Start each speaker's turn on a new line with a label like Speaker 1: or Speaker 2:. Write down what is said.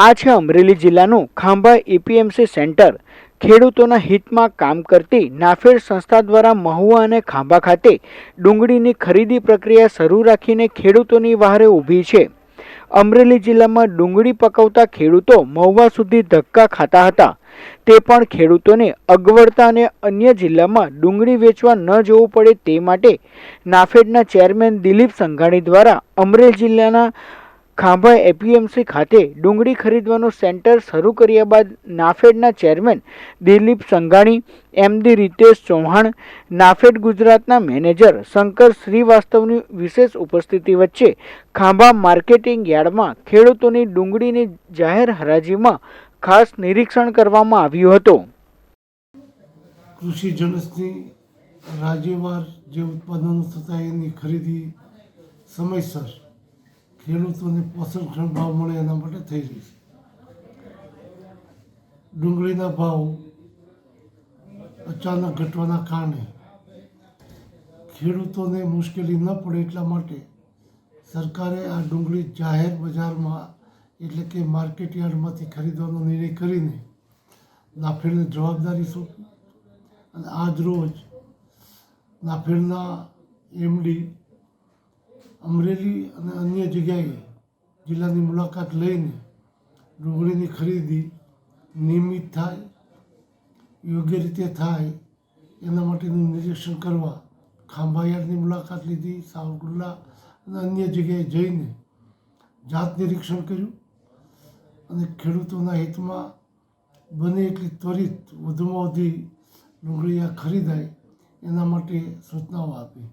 Speaker 1: આ છે અમરેલી જિલ્લાનું ખાંભા એપીએમસી સેન્ટર. ખેડૂતોના હિતમાં કામ કરતી નાફેડ સંસ્થા દ્વારા મહુવા અને ખાંભા ખાતે ડુંગળીની ખરીદી પ્રક્રિયા શરૂ રાખીને ખેડૂતોની વહારે ઊભી છે. અમરેલી જિલ્લામાં ડુંગળી પકવતા ખેડૂતો મહુવા સુધી ધક્કા ખાતા હતા. તે પણ ખેડૂતોને અગવડતા અને અન્ય જિલ્લામાં ડુંગળી વેચવા ન જવું પડે તે માટે નાફેડના ચેરમેન દિલીપ સંઘાણી દ્વારા અમરેલી જિલ્લાના ખાંભા એપીએમસી ખાતે ડુંગળી ખરીદવાનું સેન્ટર શરૂ કર્યા બાદ નાફેડના chairman Dilip Sanghani MD Ritesh Chauhan, NAFED ગુજરાતના મેનેજર શંકર શ્રીવાસ્તવની વિશેષ ઉપસ્થિતિ વચ્ચે ખાંભા માર્કેટિંગ યાર્ડમાં ખેડૂતોની ડુંગળીની જાહેર હરાજીમાં ખાસ નિરીક્ષણ કરવામાં આવ્યું હતું.
Speaker 2: કૃષિ જનસની રાજ્યવાર જે ઉત્પાદનો થતા એની ખરીદી સમયસર ખેડૂતોને પોષણક્ષમ ભાવ મળે એના માટે થઈ રહી છે. ડુંગળીના ભાવ અચાનક ઘટવાના કારણે ખેડૂતોને મુશ્કેલી ન પડે એટલા માટે સરકારે આ ડુંગળી જાહેર બજારમાં એટલે કે માર્કેટ યાર્ડમાંથી ખરીદવાનો નિર્ણય કરીને નાફેડને જવાબદારી સોંપી અને આજ રોજ નાફેડના એમડી અમરેલી અને અન્ય જગ્યાએ જિલ્લાની મુલાકાત લઈને ડુંગળીની ખરીદી નિયમિત થાય, યોગ્ય રીતે થાય, એના માટેનું નિરીક્ષણ કરવા ખાંભાયારની મુલાકાત લીધી, સાવરકુંડલા અને અન્ય જગ્યાએ જઈને જાત નિરીક્ષણ કર્યું અને ખેડૂતોના હિતમાં બને એટલી ત્વરિત વધુમાં વધી ડુંગળી આ ખરીદાય એના માટે સૂચનાઓ આપી.